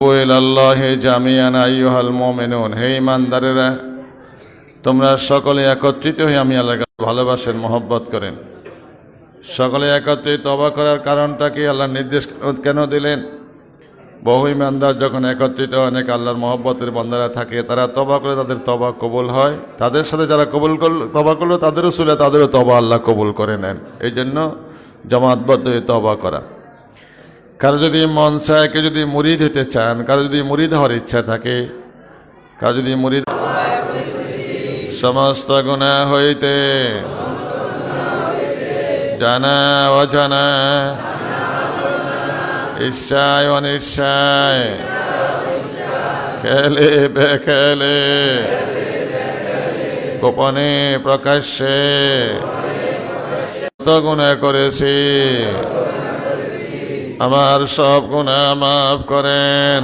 আল্লাহ জামিয়ান হে ইমানদারেরা, তোমরা সকলে একত্রিত হয়ে আমি আল্লাহকে ভালোবাসেন মহব্বত করেন। সকলে একত্রিত তবা করার কারণটা কি আল্লাহ নির্দেশ কেন দিলেন? বহু ইমানদার যখন একত্রিত অনেক আল্লাহর মহব্বতের বন্দারা থাকে, তারা তবা করে তাদের তবা কবুল হয়। তাদের সাথে যারা কবুল করল তবা করল, তাদেরও শুলে তাদেরও তবা আল্লাহ কবুল করে নেন। এই জন্য জমাতবদ্ধ হয়ে তবা করা। কারও যদি মন চায়, কেউ যদি মুরিদ হতে চান, কারও যদি মুরিদ হওয়ার ইচ্ছা থাকে, কারও যদি মুরিদ সমস্ত গুণা হইতে, জানা অজানা ইচ্ছায় অনিচ্ছায় খেলে বেখেলে, গোপনে প্রকাশ্যে কত গুণা করেছি আমার সব গুণা মাফ করেন।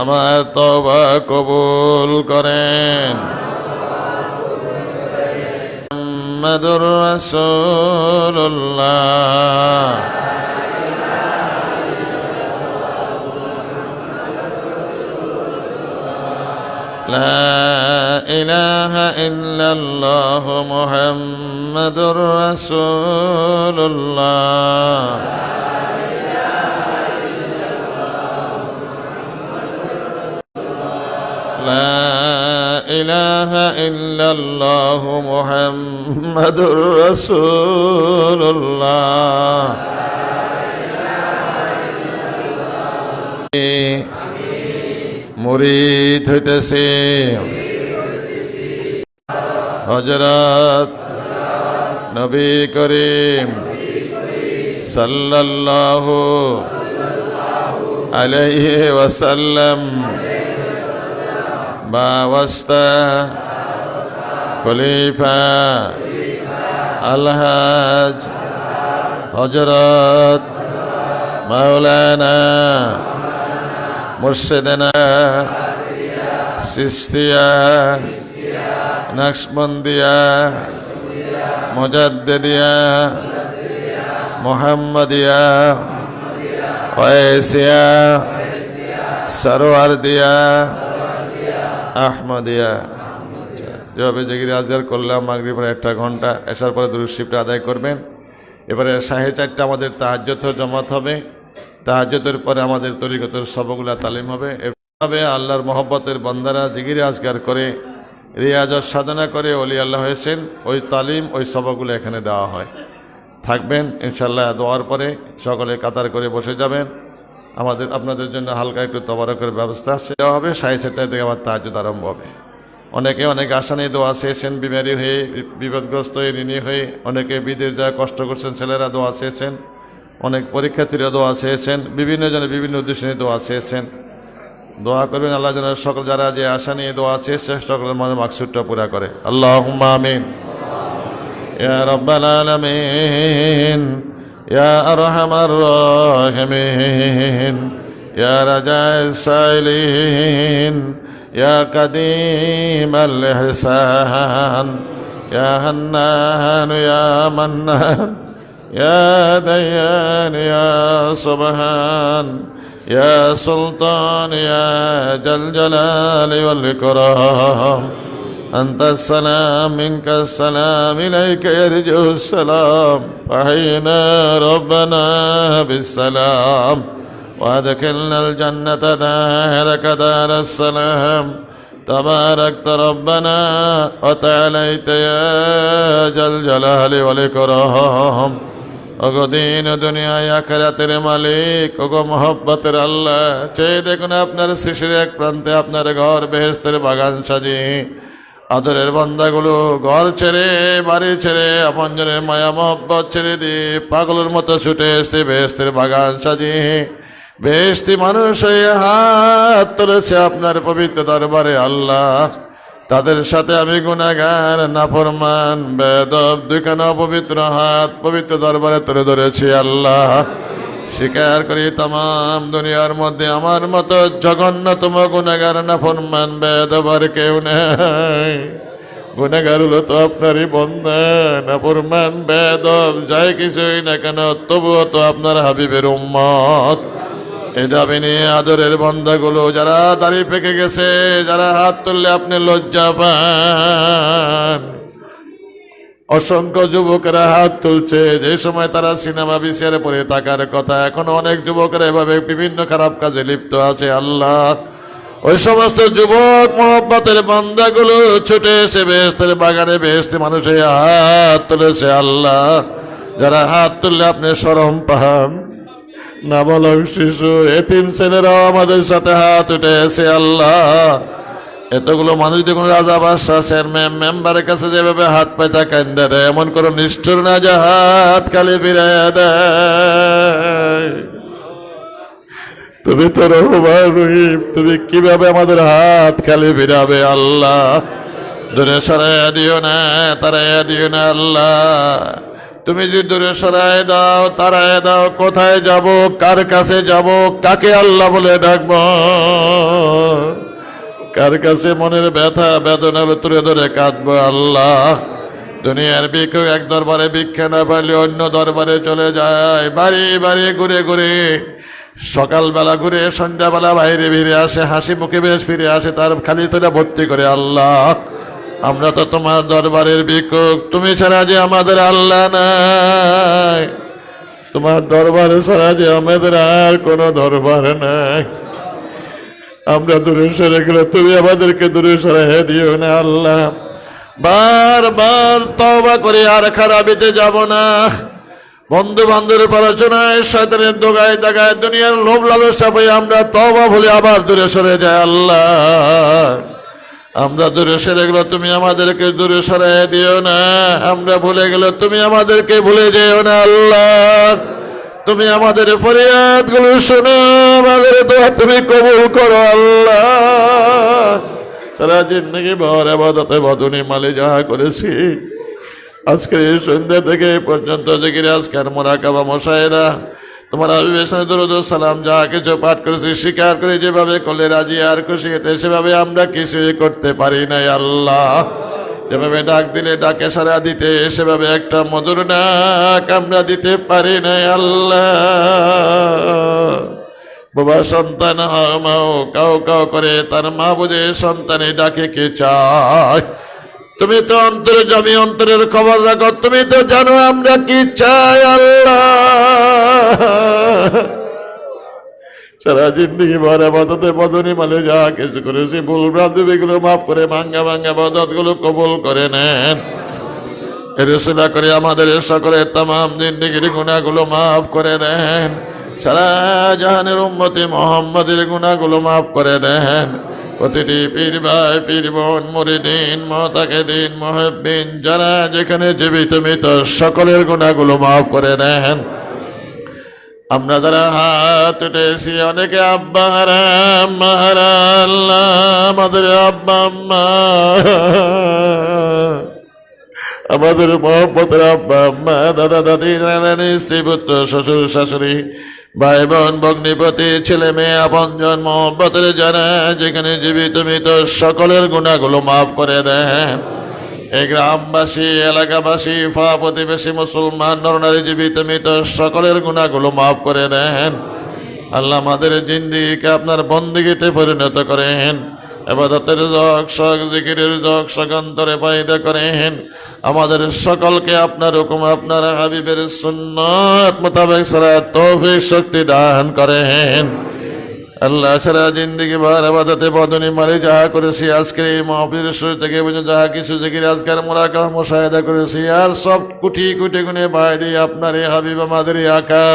আমার তবা কবুল করেন। মোহাম্মদুর রাসূলুল্লাহ। إله إلا الله محمد رسول الله لا إله إلا الله محمد رسول الله মুরিদ হইতেছে হজরত নবী করিম সাল্লাল্লাহু আলাইহি ওয়াসাল্লাম বাওয়াস্তা খলিফা আলহাজ হজরত মাওলানা মুর্শিদানা সিস্তিয়া নকশবন্দিয়া মুজাদ্দিদিয়া, মোহাম্মদিয়া ওয়েসিয়া সরোয়ারদিয়া আহমদিয়া। যেভাবে জেগির আজগার করলাম, মাগরিবের একটা ঘণ্টা, এসার পরে দুরুশিপটা আদায় করবেন। এবারে সাড়ে চারটা আমাদের তাহাজ্যত জমাত হবে। তাহাজ্যতের পরে আমাদের তরিগতের সবগুলা তালিম হবে। এভাবে আল্লাহর মহব্বতের বন্দারা জিগিরে আজগার করে রিয়াজত সাধনা করে অলি আল্লাহ হয়েছেন, ওই তালিম, ওই সবগুলো এখানে দেওয়া হয়। থাকবেন ইনশাল্লাহ দেওয়ার পরে সকলে কাতার করে বসে যাবেন। আমাদের, আপনাদের জন্য হালকা একটু তবারকের ব্যবস্থা আছে। দেওয়া হবে, সাড়ে চারটায় থেকে আবার তাহাজুদ আরম্ভ হবে। অনেকে অনেক আশা নিয়ে দোয়া চেয়েছেন, বিমারি হয়ে, বিপদগ্রস্ত হয়ে, ঋণী হয়ে। অনেকে বিদের যা কষ্ট করছেন, ছেলেরা দোয়া চেয়েছেন। অনেক পরীক্ষার্থীরা দোয়া চেয়েছেন, বিভিন্ন জনে বিভিন্ন উদ্দেশ্য দোয়া চেয়েছেন। দোয়া করবেন আল্লাহ যেন সকল যারা যে আশা নিয়ে দোয়া আছে সে সকলের মনে মাকসুরটা পুরা করে। আল্লাহ আমিন। ইয়া রব্বাল আলামিন। ইয়া আরহামার রাহিমিন। ইয়া রাজা সাইলিন। ইয়া কাদিম ইহসান। ইয়া হান্নান, ইয়া মান্নান। ইয়া দায়ান, ইয়া সুবহান। يا سلطان يا ذا الجلال والإكرام أنت السلام منك السلام إليك يرجو السلام فحينا ربنا بالسلام وادخلنا الجنة دارك دار السلام تباركت ربنا وتعاليت يا ذا الجلال والإكرام ওগো দিন দুনিয়ায় আখেরাতের মালিক, ওগো মহব্বতের আল্লাহ। চেয়ে দেখুন আপনার শিশির এক প্রান্তে আপনার ঘর বেহেস্তের বাগান সাজিয়ে আদরের বান্দাগুলো ঘর ছেড়ে, বাড়ি ছেড়ে, আপনজনের মায়া মহব্বত ছেড়ে দিয়ে পাগলের মতো ছুটে এসছে বেহেস্তের বাগান সাজিয়ে বেহেস্তি মানুষ হয়ে হাত তুলেছে আপনার পবিত্র দরবারে আল্লাহ। তাদের সাথে আমি গুণাগার নাফরমান বেদব দুইখানা পবিত্র হাত, পবিত্র দরবারে তুলে ধরেছি আল্লাহ। স্বীকার করি তাম দুনিয়ার মধ্যে আমার মতো জঘন্যতম গুণাগার নাফরমান বেদবার কেউ নেই। গুণাগার হলো তো আপনারই বন্ধা, নাফরমান বেদব যাই কিছুই না কেন, তবুও তো আপনার হাবিবের উম্মত। এই দাবি আদরের বন্ধাগুলো যারা দাড়ি পেকে গেছে, যারা হাত তুললে আপনি লজ্জা পান। অসংখ্য যুবকেরা হাত তুলছে, যে সময় তারা সিনেমা বিসিয়ারে পড়ে থাকার কথা, এখন অনেক যুবকেরা এভাবে বিভিন্ন খারাপ কাজে লিপ্ত আছে, আল্লাহ। ওই সমস্ত যুবক মোহব্বতের বান্দাগুলো ছুটে এসে বেহেস্তের বাগানে বেহেস্তে মানুষের হাত তুলেছে, আল্লাহ। যারা হাত তুললে আপনি সরম পান। নাবালক শিশু, এতিম ছেলেরাও আমাদের সাথে হাত উঠে এসে আল্লাহ। এতগুলো মানুষ দেখুন, রাজা বাদশাহ চেয়ারম্যান মেম্বারের কাছে যেভাবে হাত পাইতা কান্দা দেয়, এমন কোন নিষ্ঠুর না যে হাত খালি ফিরাইয়া দেয়। তুমি তো রহমান রহিম, তুমি কীভাবে আমাদের হাত খালি ফিরাবে, আল্লাহ? দূরে সরাইয়া দিও না, তারাইয়া দিও না, আল্লাহ। তুমি যদি দূরে সরাই দাও, তারায় দাও, কোথায় যাব, কার কাছে যাব, কাকে আল্লাহ বলে ডাকবো? কার কাছে মনের ব্যথা বেদনা তুলে ধরে কাঁদবো আল্লাহ? দুনিয়ার ভিক্ষুক এক দরবারে ভিক্ষা না পারলে অন্য দরবারে চলে যায়। বাড়ি বাড়ি, ঘুরে ঘুরে। সকালবেলা ঘুরে, সন্ধ্যাবেলা বাইরে ফিরে আসে, হাসি মুখে বেশ ফিরে আসে, তার খালি তোরা ভর্তি করে আল্লাহ। আমরা তো তোমার দরবারের ভিক্ষুক। তুমি ছাড়া যে আমাদের আল্লাহ নাই। তোমার দরবারে ছাড়া যে আমাদের আর কোনো দরবার নাই। আমরা দূরে সরে গেলে তুমি আমাদেরকে দূরে সরে দিও না আল্লাহ। বারবার তবা করে আর খারাপিতে যাব না। বন্ধু বান্ধবের পড়াশোনায়, শয়তানের দোগায় দাগায়, দুনিয়ার লোভ লালসা পেয়ে আমরা তবা বলে আবার দূরে সরে যাই আল্লাহ। আমরা দূরে সরে গেলে তুমি আমাদেরকে দূরে সরাই দিও না। আমরা ভুলে গেলে তুমি আমাদেরকে ভুলে যেও না, আল্লাহ। তুমি আমাদের ফরিয়াদগুলো শোনো, আমাদের দোয়া তুমি কবুল করো, আল্লাহ। সারা জিন্দগি ভর আবাদতে বদনী মালে যাহা করেছি। আজকে এই সন্ধ্যা থেকে পর্যন্ত জিকির আজকের মোরাকাবা মশাইরা তোমার দরুদ সালাম যা কিছু পাঠ করেছি, স্বীকার করে যেভাবে করলে রাজি আর খুশি হতে, সেভাবে আমরা কিছুই করতে পারি নাই, আল্লাহ। যেভাবে ডাক দিলে ডাকে সারা দিতে, সেভাবে একটা মধুর ডাক আমরা দিতে পারি নাই, আল্লাহ। বাবা সন্তান মাও কাউ কাউ করে তার মা বুঝে সন্তানে ডাকে কে চায়? তুমি তো অন্তরে জমি, অন্তরের খবর রাখো। তুমি তো জানো আমরা কি চাই, আল্লাহ। সারা জিন্দগি ভর আবাদতে বদনী মালে যা কিছু করেছি, ভুল বান্ধবী গুলো মাফ করে ভাঙ্গা ভাঙ্গা বদতগুলো কবুল করে নেন। রসুলা করে আমাদের সকলের তাম জিন্দিগির গুণাগুলো মাফ করে দেন। সারা জাহানের উম্মতি মোহাম্মদের গুণাগুলো মাফ করে দেন। প্রতিটি পীর ভাই পীর বোন মরিদিন মহতাকে দিন মহবিন যারা যেখানে জীবিত মৃত, সকলের গুণাগুলো মাফ করে দেন। আমরা যারা হাত উঠেছি, অনেকে আব্বা হারাম আমাদের আব্বা, আম্মা। আমাদের মহব্বতের আব্বা, আম্মা, দাদা, দাদি নানানি স্ত্রী, পুত্র, শ্বশুর, শাশুড়ি ভাই বোন ভগ্নিপতি, ছেলে মেয়ে জন্ম মহব্বতের যারা যেখানে জীবিত মৃত, সকলের গুণাগুলো মাফ করে দেন। এই গ্রামবাসী, এলাকাবাসী, ফা প্রতিবেশী মুসলমান, নরনারী জীবিত মৃত, সকলের গুণাগুলো মাফ করে দেন। আল্লাহ আমাদের জিন্দিকে আপনার বন্দিগিতে পরিণত করেন। এবাদতের জগ শখ জিকিরের জগ সগন্তরে পাইদা করেন। আমাদের সকলকে আপনার হুকুম, আপনার হাবিবের সুন্নত মোতাবেক সারা তৌফিক, শক্তি দান করেন। আল্লাহ সারা জিন্দিগি বার আবাদতে বদনি মারি যাহা করেছি, আজকের এই মহাবীর শুরু থেকে যাহা কিছু জিকির, আজকের মোরাকা মোশাহেদা করেছি, আর সব কুটি কুটি গুনে বাইরে আপনার এই হাবিব আমাদের আকা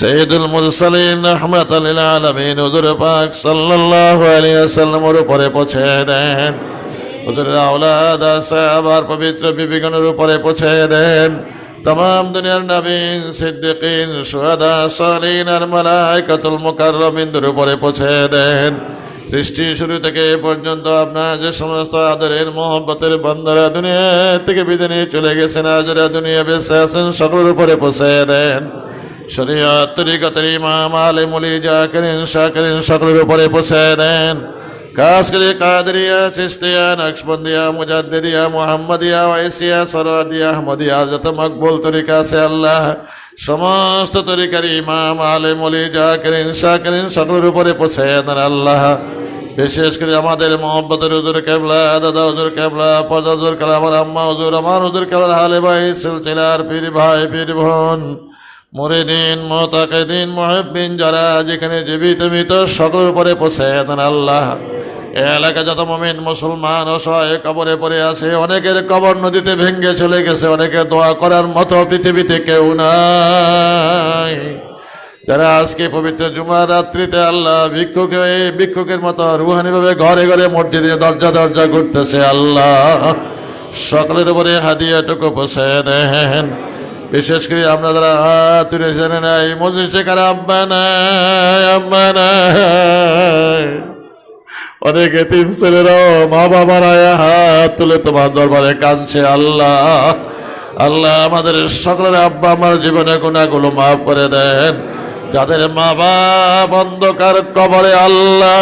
সৈয়দুল মুরসালিন রহমত আলীল আলমিন হুজুর পাক সাল্লাহ আলিয়াসাল্লামর উপরে পৌঁছে দেন। হুজুরের আওলাদ আবার পবিত্র বিবেকনের উপরে পৌঁছে দেন। তমাম দুনিয়ার নবীন সিদ্দিকিন সুহাদা সালিন আর মালাইকাতুল মুকাররমিন্দুর উপরে পৌঁছে দেন। সৃষ্টি শুরু থেকে এ পর্যন্ত আপনার যে সমস্ত আদরের মোহব্বতের বন্দরা দুনিয়া থেকে বিদায় নিয়ে চলে গেছেন আজরা দুনিয়া বেঁচে আছেন, সকলের উপরে পৌঁছে দেন। শরীয়ত ইমাম আলিমুলি জাকিরিন শাকিরিন সকলের উপরে কাদরিয়া মোহাম্মদিয়া সরাদিয়া যত মকবুল আছে আল্লাহ সমস্ত তরিকার ইমাম আলে মলি জাকেরিন সকলের উপরে দেন আল্লাহ বিশেষ করে আমাদের মোহাম্মতের হুজুর কেবলা দাদা হুজুর কেবলা পজা হুজুর কালা আমার আম্মা হুজুর আমার হুজুর কেবলা হালে ভাই সিলসিলার পীর ভাই পীর বোন মুরিদিন, মোতাকেদিন মহিবিন যারা যেখানে জীবিত, মৃত, সকলের উপরে পৌঁছে দেন আল্লাহ। এলাকা যত মমিন, মুসলমান, অসহায় কবরে পড়ে আছে, অনেকের কবর নদীতে ভেঙ্গে চলে গেছে, অনেকে দোয়া করার মতো পৃথিবীতে কেউ নাই। যারা আজকে পবিত্র জুমার রাত্রিতে আল্লাহ ভিক্ষুকে, ভিক্ষুকের মতো রুহানি ভাবে ঘরে ঘরে মসজিদে দরজা দরজা ঘুরতেছে আল্লাহ। সকলের উপরে হাদিয়াটুকু বসে দেন। বিশেষ করে আমরা যারা হাত তুলে জানে নাই মসজিদ আব্বা নাই আব্বা নাই অনেক এতিম ছেলেরাও মা বাবার আয়া হাত তুলে তোমার দরবারে কাঁদছে, আল্লাহ আল্লাহ আমাদের সকলের আব্বা আমার জীবনে গুণাগুলো মাফ করে দেন। যাদের মা বাপ অন্ধকার কবরে, আল্লাহ,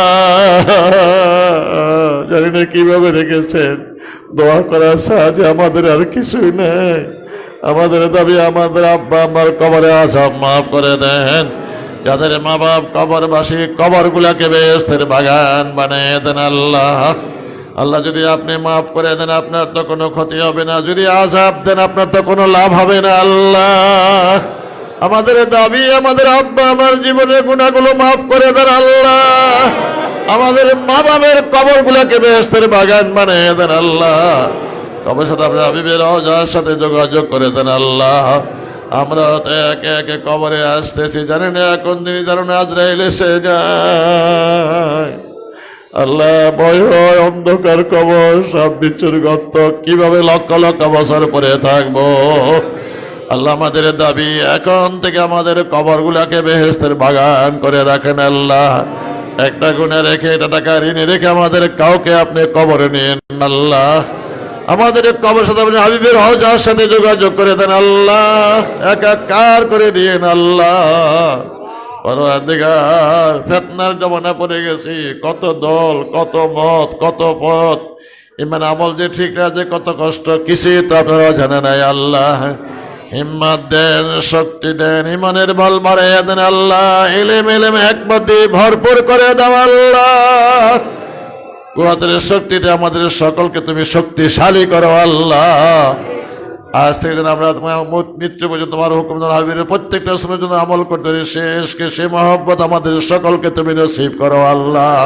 জানি না কীভাবে রেখেছেন। দোয়া করার সাহায্যে আমাদের আর কিছুই নেই। আমাদের দাবি আমাদের আব্বা আমার কবরে আসাম মাফ করে দেন। যাদের মা বাপ কবরবাসী কবরগুলাকে বেস্তের বাগান বানিয়ে দেন আল্লাহ। আল্লাহ যদি আপনি মাফ করে দেন, আপনার তো কোনো ক্ষতি হবে না। যদি আজাব দেন, আপনার তো কোনো লাভ হবে না আল্লাহ। আমাদের দাবি আমাদের আব্বা আমার জীবনের গুণাগুলো মাফ করে দেন আল্লাহ। আমাদের মা বাবের কবরগুলাকে বেস্তের বাগান বানিয়ে দেন আল্লাহ। কবর সাথে আপনার আবিবের যার সাথে যোগাযোগ করে দেন আল্লাহ। আমরা তো একে একে কবরে আসতেছি, জানি না কোন দিন জানো না আজরাইল এসে যায়। আল্লাহ হয়, অন্ধকার কবর, সব বিচ্ছুর গত্ত কীভাবে লক্ষ লক্ষ বছর পরে থাকব? আল্লাহ, আমাদের দাবি, এখন থেকে আমাদের কবরগুলাকে বেহেস্তের বাগান করে রাখেন, আল্লাহ। একটা গুণে রেখে এটা টাকা ঋণে রেখে আমাদের কাউকে আপনি কবরে নেন, আল্লাহ। আমাদের কবর সাথে আপনি হাবিবের হজার সাথে যোগাযোগ করে দেন, আল্লাহ, একাকার করে দিয়েন, আল্লাহ। পরওয়ারদিগার ফেতনার জমানা পড়ে গেছি, কত দল, কত মত, কত পথ। ইমান আমল যে ঠিক আছে কত কষ্ট, কিছুই তো আপনারা জানে নাই, আল্লাহ। হিম্মত দেন, শক্তি দেন, ইমানের বল বাড়াইয়া দেন, আল্লাহ। এলেম এলেম একমতি ভরপুর করে দাও, আল্লাহ। কুয়াতের শক্তিতে আমাদের সকলকে তুমি শক্তিশালী করো, আল্লাহ। আজ থেকে যেন আমরা মৃত্যু পর্যন্ত তোমার হুকুম হাবিবের প্রত্যেকটা শুনে জন্য আমল করতে শেষকে সে মহব্বত আমাদের সকলকে তুমি নসিব করো, আল্লাহ।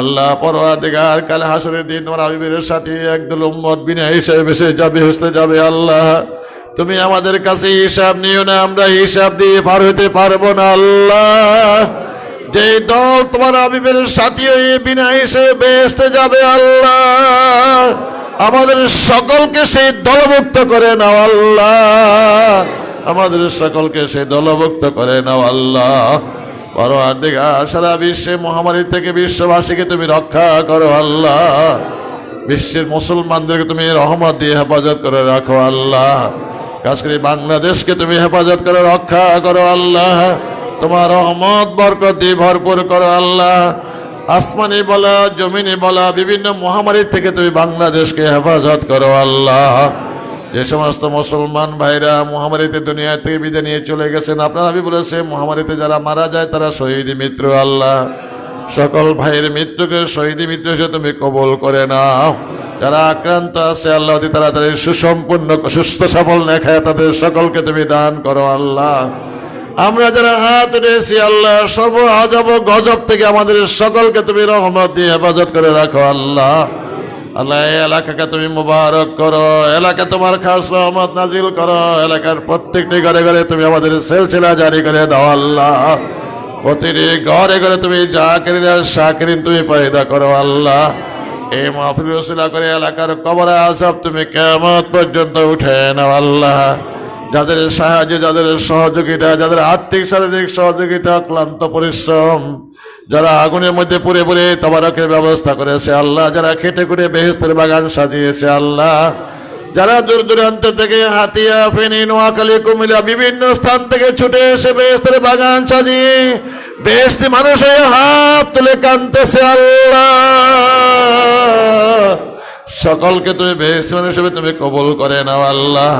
আল্লাহ, পরওয়ারদিগার কাল হাসরের দিন তোমার হাবিবের সাথে একদল উম্মত বিনা হিসাবে বেসে যাবে হসতে যাবে, আল্লাহ। তুমি আমাদের কাছে হিসাব নিও না, আমরা হিসাব দিয়ে পার হইতে পারব না, আল্লাহ। যে দল তোমার হাবিবের সাথী হয়ে বিনা হিসেবে বেসতে যাবে আল্লাহ, আমাদের সকলকে সেই দলভুক্ত করে নাও আল্লাহ। আমাদের সকলকে সেই দলভুক্ত করে নাও আল্লাহ। দিঘা সারা বিশ্বে, মহামারী থেকে বিশ্ববাসীকে তুমি রক্ষা করো আল্লাহ। বিশ্বের মুসলমানদেরকে তুমি রহমত দিয়ে হেফাজত করে রাখো আল্লাহ। কাজ করে বাংলাদেশকে তুমি হেফাজত করে রক্ষা করো আল্লাহ। তোমার রহমত, বরকত ভরপুর করো আল্লাহ। আসমানি বলা, জমিনে বলা, বিভিন্ন মহামারী থেকে তুমি বাংলাদেশকে হেফাজত করো আল্লাহ। যে সমস্ত মুসলমান ভাইরা মহামারীতে দুনিয়া থেকে বিদায় নিয়ে চলে গেছেন, আপনারা আমি বলেছে, মহামারীতে যারা মারা যায়, তারা শহীদ মিত্র আল্লাহ। সকল ভাইয়ের মৃত্যুকে শহীদ মিত্র হিসেবে তুমি কবল করে নাও। যারা আক্রান্ত আছে, আল্লাহ তারা তাদের সুসম্পূর্ণ, সুস্থ সফল লেখায় তাদের সকলকে তুমি দান করো আল্লাহ। আমরা যারা হাত উঠেছি, আল্লাহ, সর্ব আজব গজব থেকে আমাদের সকলকে তুমি রহমত দিয়ে হেফাজত করে রাখো, আল্লাহ। আল্লাহ এলাকাকে তুমি মুবারক করো, এলাকা তোমার খাস রহমত নাজিল করো, এলাকার প্রত্যেকটি ঘরে ঘরে তুমি আমাদের সেলসিলা জারি করে দাও, আল্লাহ। প্রতিটি ঘরে ঘরে তুমি জাকিরিন আর শাকিরিন তুমি পয়দা করো, আল্লাহ। এই মাহফিল করে এলাকার কবরে আসাব তুমি কেমন পর্যন্ত উঠে নাও, আল্লাহ। যাদের সাহায্যে, যাদের সহযোগিতা, যাদের আর্থিক, শারীরিক সহযোগিতা, ক্লান্ত পরিশ্রম, যারা আগুনের মধ্যে পুড়ে পুড়ে তবারকের ব্যবস্থা করেছে আল্লাহ, যারা খেটে খুঁটে বেহেস্তের বাগান সাজিয়েছে আল্লাহ, যারা দূর দূরান্ত থেকে হাতিয়া, ফেনী, নোয়াখালী, কুমিল্লা, বিভিন্ন স্থান থেকে ছুটে এসে বেহেস্তের বাগান সাজিয়ে বেহেস্তি মানুষের হাত তুলে কানতেছে আল্লাহ। সকলকে তুমি বেহেস্তি মানুষ হিসেবে তুমি কবুল করে নাও আল্লাহ।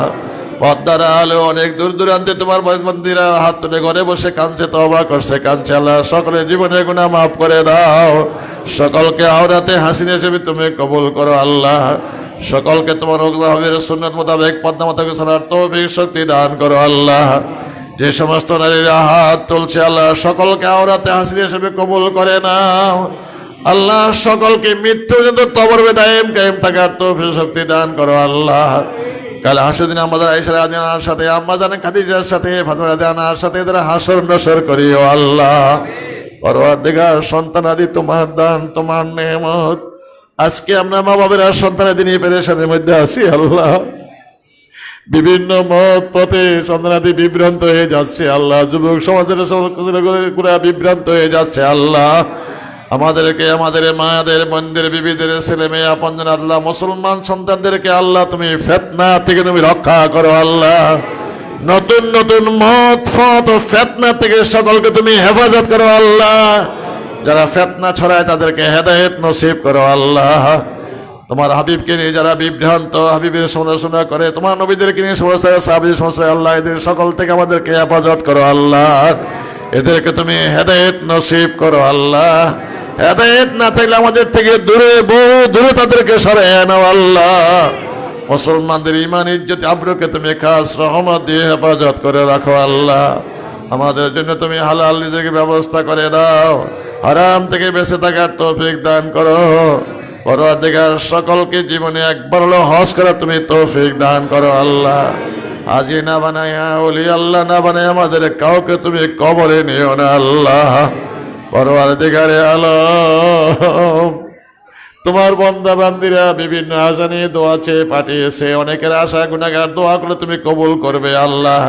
পদ্মার আলো অনেক দূর দূরান্তে তোমার মন্দিরা হাত তুলে ঘরে বসে কাঁদছে তবা করছে, কাঁদছে আল্লাহ। সকলের জীবনের গুণা মাফ করে দাও। সকলকে আওরাতে হাসিন হিসেবে তুমি কবুল করো আল্লাহ। সকলকে তোমার অগ্রহের সুন্নত মোতাবেক পদ্মা সারার তৌফিক শক্তি দান করো আল্লাহ। যে সমস্ত নারীরা হাত তুলছে আল্লাহ, সকলকে আওরাতে হাসিন হিসেবে কবুল করে নাও। আল্লাহ, সকলকে মৃত্যু পর্যন্ত তবর বেদায়েম কায়েম থাকার তৌফিক শক্তি দান করো আল্লাহ। কাল হাসুদিন আমাদের আইসার আদিনার সাথে আম্মাজান খাদিজার সাথে, ফাতেমা আদিনার সাথে এদের হাসর নসর করিও আল্লাহ। পরওয়ারদিগার সন্তান আদি, তোমার দান, তোমার নেমত। আজকে আমরা মা বাবেরা সন্তানাদি নিয়ে পেরেশানের মধ্যে আছি, আল্লাহ। বিভিন্ন মত পথে সন্তানাদি বিভ্রান্ত হয়ে যাচ্ছে, আল্লাহ। যুবক সমাজের পুরা বিভ্রান্ত হয়ে যাচ্ছে, আল্লাহ। আমাদেরকে, আমাদের মায়াদের মন্দির বিবিদের, ছেলে মেয়ে, আপনজন আল্লাহ, মুসলমান সন্তানদেরকে আল্লাহ তুমি ফেতনা থেকে তুমি রক্ষা করো আল্লাহ। নতুন নতুন মত ফত ফেতনা থেকে সকলকে তুমি হেফাজত করো আল্লাহ। যারা ফেতনা ছড়ায় তাদেরকে হেদায়েত নসিব করো আল্লাহ। তোমার হাবিবকে নিয়ে যারা বিভ্রান্ত, হাবিবের সমালোচনা করে, তোমার নবীদেরকে নিয়ে সমস্যা সাহাবিদের সমস্যা আল্লাহ এদের সকল থেকে আমাদেরকে হেফাজত করো আল্লাহ। এদেরকে তুমি হেদায়েত নসিব করো আল্লাহ। হেদায়েত না থাকলে আমাদের থেকে দূরে, বহু দূরে তাদেরকে সরে নাও আল্লাহ। মুসলমানদের ইমান, ইজ্জত, আব্রুকে তুমি খাস রহমত দিয়ে হেফাজত করে রাখো আল্লাহ। আমাদের জন্য তুমি হালাল নিজেকে ব্যবস্থা করে দাও। হারাম থেকে বেঁচে থাকার তৌফিক দান করো। পরওয়ারদিগার সকলকে জীবনে একবার হলো হজ করা তুমি তৌফিক দান করো আল্লাহ। আজি না ওলি আল্লাহ না বানায় আমাদের কাউকে তুমি কবরে নিও না আল্লাহ। তোমার বন্দা বান্দিরা বিভিন্ন আশা নিয়ে দোয়া চেয়ে পাঠিয়েছে। অনেকের আশা গুণাগার দোয়া করে তুমি কবুল করবে আল্লাহ।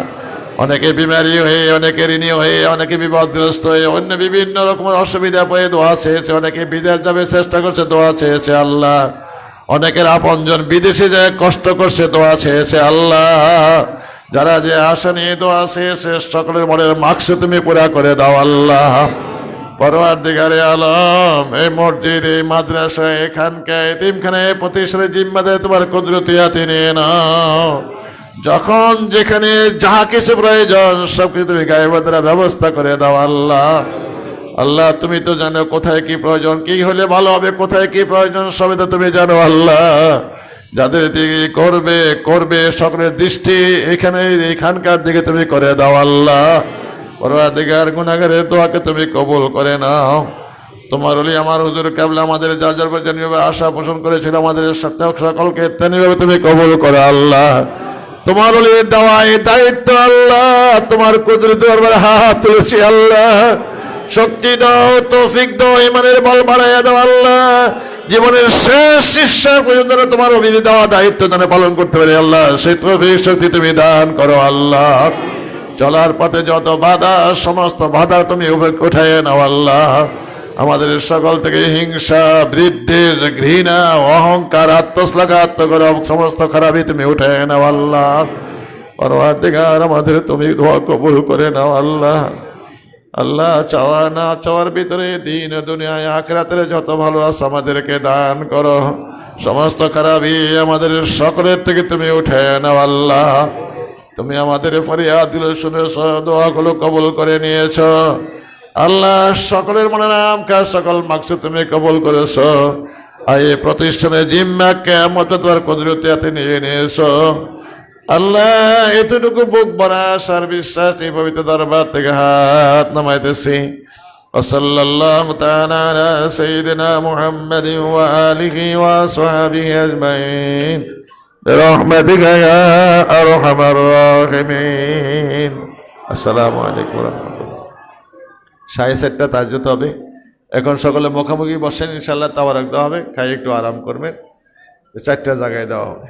অনেকে বিমারি হয়ে, অনেকে ঋণী হয়ে, অনেকে বিপদগ্রস্ত হয়ে, অন্য বিভিন্ন রকমের অসুবিধা পেয়ে দোয়া চেয়েছে। অনেকে বিদেশ যাবে চেষ্টা করছে, দোয়া চেয়েছে আল্লাহ। অনেকের আপনজন বিদেশে যায়, কষ্ট করছে, দোয়া চেয়েছে আল্লাহ। যারা যে আশা নিয়ে দোয়া চেয়েছে, সকলের মনের মার্কস তুমি পুরা করে দাও আল্লাহ। দিগারে আলম, এই মসজিদ, এই মাদ্রাসা এখানকার এতিমখানায় প্রতিষ্ঠানের জিম্মাদারে তোমার কুদরতি নিয়ে নাও। যখন যেখানে যাহা কিছু প্রয়োজন সব কিছু তুমি গায়েবাদারা ব্যবস্থা করে দাও আল্লাহ। আল্লাহ, তুমি তো জানো কোথায় কি প্রয়োজন, কি হলে ভালো হবে, কোথায় কি প্রয়োজন, সবই তো তুমি জানো আল্লাহ। যাদের দিকে করবে করবে সকলের দৃষ্টি, এখানে, এখানকার দিকে তুমি করে দাও আল্লাহ। পরওয়ারদিগার গুনাহগারের দোয়াকে তুমি কবুল করে নাও। তোমার ওলি আমার হুজুর কেবলা আমাদের যার যার যেভাবে আশা পোষণ করেছিল, আমাদের সকলকে তেমনিভাবে তুমি কবুল করে আল্লাহ। তোমার ওলির দেওয়া এই দায়িত্ব আল্লাহ, তোমার কুদরত হাত তুলেছি আল্লাহ। শক্তি দাও, তৌফিক দাও, ইমানের বল বাড়াইয়া দাও আল্লাহ। জীবনের শেষ নিঃশ্বাস পর্যন্ত তোমার অভিযোগ দেওয়া দায়িত্ব যেন পালন করতে পারি আল্লাহ। সেই তৌফিক শক্তি তুমি দান করো আল্লাহ। চলার পথে যত বাধা, সমস্ত বাধা তুমি উঠাইয়ে নাও আল্লাহ। আমাদের সকল থেকে হিংসা, বৃদ্ধির ঘৃণা, অহংকার আত্মশ্লাঘা আত্মগৌরব সমস্ত খারাপই তুমি উঠে নাও আল্লাহ। পরওয়ারদিগার আমাদের তুমি দোয়া কবুল করে নাও আল্লাহ। আল্লাহ, চাওয়া না চাওয়ার ভিতরে দিন দুনিয়ায় আখরাতের যত ভালো আছে আমাদেরকে দান করো। সমস্ত খারাপই আমাদের সকলের থেকে তুমি উঠে নাও আল্লাহ। তুমি আমাদের ফরিয়াদ দিল শুনেছ দোয়াগুলো কবুল করে নিয়েছ আল্লাহ সকলের মনে নাম কাজ সকল মাকসু তুমি কবুল করেছ আর এই প্রতিষ্ঠানে জিম্মা কেমত তোমার কুদরতি হাতে নিয়ে নিয়েছ আল্লাহ এতটুকু বুক ভরা আশার বিশ্বাস এই পবিত্র দরবার থেকে হাত নামাইতেছি وصلى الله تعالى على سيدنا محمد وآله وصحبه أجمعين برحمتك يا أرحم الراحمين السلام عليكم ورحمة الله সাড়ে চারটা তার যেতে হবে এখন সকলে মুখামুখি বসেন ইনশাল্লাহ তাওয়ার দেওয়া হবে খাই একটু আরাম করবেন চারটা জায়গায় দেওয়া হবে